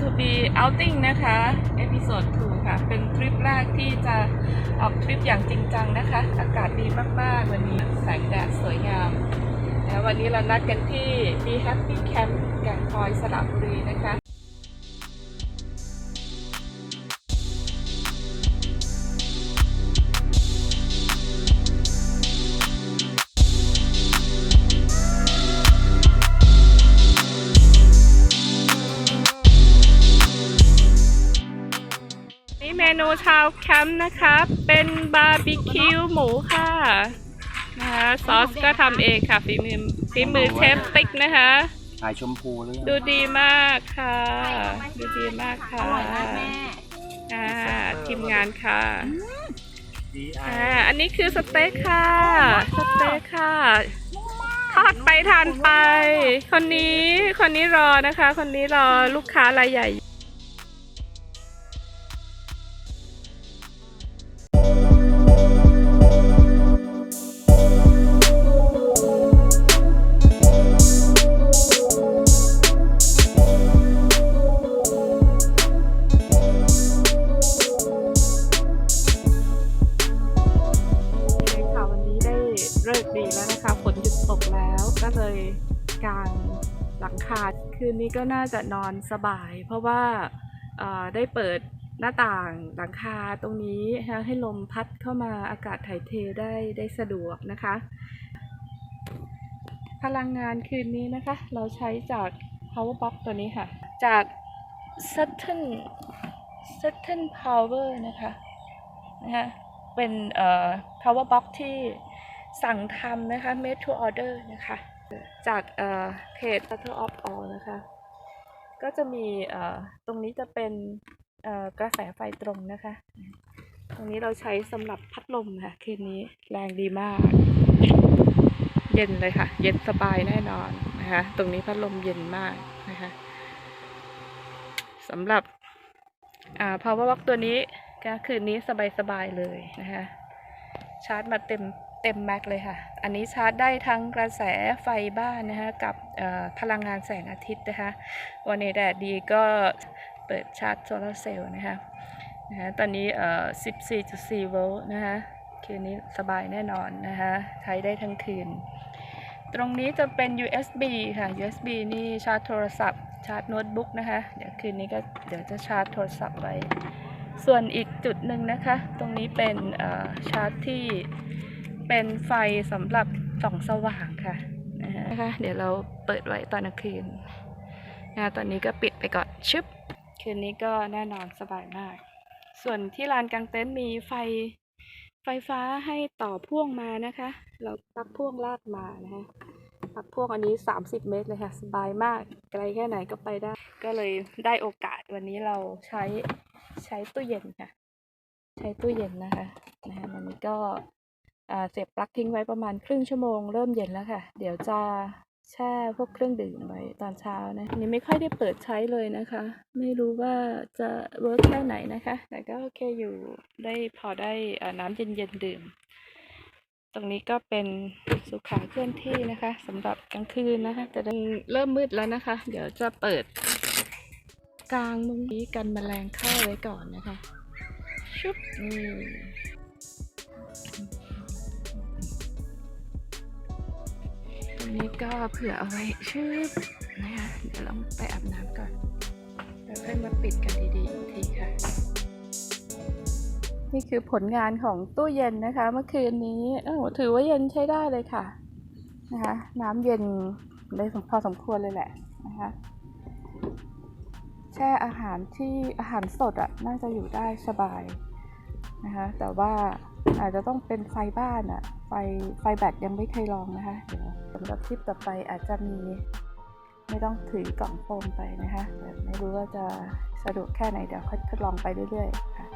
to be outing นะคะเอพิโซด2ค่ะ เป็นทริปแรกที่จะออกทริปอย่างจริงจังนะคะ อากาศดีมาก ๆ วันนี้แสงแดดสวยงามแล้วันนี้เรานัดกันที่ Be Happy Camp แก่งคอยสระบุรีนะคะ นี่เมนูชาวแคมป์นะคะ เป็นบาร์บีคิวหมูค่ะนะคะซอสก็ทำเองค่ะฝีมือฝีมือเชฟติ๊กนะคะ ถ่ายชมพูหรือยังดูดีมากค่ะ ดูดีมากค่ะอร่อยมากแม่อ่าทีมงานค่ะดีไออ่าอันนี้คือสเต็กค่ะ สเต็กค่ะทอดไปทานไป คนนี้คนนี้รอนะคะ คนนี้รอลูกค้ารายใหญ่ กลางหลังคาคืนนี้ก็น่าจะนอนสบาย เพราะว่าได้เปิดหน้าต่างหลังคาตรงนี้ให้ลมพัดเข้ามาอากาศถ่ายเทได้ได้สะดวกนะคะ พลังงานคืนนี้นะคะ เราใช้จาก power box ตัวนี้ค่ะ จาก Saturn Saturn Power นะคะนะคะเป็นเอ่อ power box ที่สั่งทำนะคะ made to order นะคะ จากเพจ Battle of All นะคะ ก็จะมีตรงนี้จะเป็นกระแสไฟตรงนะคะ ตรงนี้เราใช้สำหรับพัดลมค่ะ คืนนี้แรงดีมาก เย็นเลยค่ะ เย็นสบายแน่นอนนะคะ ตรงนี้พัดลมเย็นมากนะคะสำหรับอ่า power box ตัวนี้ก็คืนนี้สบายๆเลยนะคะ ชาร์จมาเต็มเต็มแม็กเลยค่ะ อันนี้ชาร์จได้ทั้งกระแสไฟบ้านนะคะกับพลังงานแสงอาทิตย์นะคะวันนี้แดดดีก็เปิดชาร์จโซลาร์เซลล์นะคะนะคะตอนนี้เอ่อ14.4 โวลต์นะคะคืนนี้สบายแน่นอนนะคะใช้ได้ทั้งคืน ตรงนี้จะเป็น USB ค่ะ USB นี่ชาร์จโทรศัพท์ชาร์จโน้ตบุ๊กนะคะ เดี๋ยวคืนนี้ก็เดี๋ยวจะชาร์จโทรศัพท์ไว้ ส่วนอีกจุดหนึ่งนะคะ ตรงนี้เป็นเอ่อชาร์จที่ เป็นไฟสำหรับส่องสว่างค่ะนะคะ เดี๋ยวเราเปิดไว้ตอนกลางคืนนะตอนนี้ก็ปิดไปก่อนชึบ คืนนี้ก็แน่นอนสบายมาก ส่วนที่ลานกลางเต็นท์มีไฟไฟฟ้าให้ต่อพ่วงมานะคะ เราปักพ่วงลากมานะคะปักพ่วงอันนี้ 30 เมตรเลยค่ะ สบายมาก ไกลแค่ไหนก็ไปได้ ก็เลยได้โอกาสวันนี้เราใช้ใช้ตู้เย็นค่ะ ใช้ตู้เย็นนะคะนะคะวันนี้ก็ เสียบปลั๊กทิ้งไว้ประมาณครึ่งชั่วโมงเริ่มเย็นแล้วค่ะ เดี๋ยวจะแช่พวกเครื่องดื่มไว้ตอนเช้านะอันนี้ไม่ค่อยได้เปิดใช้เลยนะคะ ไม่รู้ว่าจะเวิร์กแค่ไหนนะคะ แต่ก็โอเคอยู่ได้พอได้น้ำเย็นๆดื่ม ตรงนี้ก็เป็นสุขาเคลื่อนที่นะคะสำหรับกลางคืนนะคะ แต่เริ่มมืดแล้วนะคะ เดี๋ยวจะเปิดกลางมุ้งนี้กันแมลงเข้าไว้ก่อนนะคะ ชุบนี่ นี้ก็เผื่อเอาไว้ชืบนะคะเดี๋ยวเราไปอาบน้ำก่อนแล้วค่อยมาปิดกันดีๆอีกทีค่ะ นี่คือผลงานของตู้เย็นนะคะ เมื่อคืนนี้อถือว่าเย็นใช้ได้เลยค่ะนะคะน้ำเย็นได้พอสมควรเลยแหละนะคะแช่อาหารที่อาหารสดอะน่าจะอยู่ได้สบาย นะคะ แต่ว่าอาจจะต้องเป็นไฟบ้านอะไฟไฟแบตยังไม่เคยลองนะคะ เดี๋ยวสำหรับคลิปต่อไปอาจจะมีไม่ต้องถือกล่องโฟมไปนะคะแต่ไม่รู้ว่าจะสะดวกแค่ไหนเดี๋ยวค่อยทดลองไปเรื่อยๆ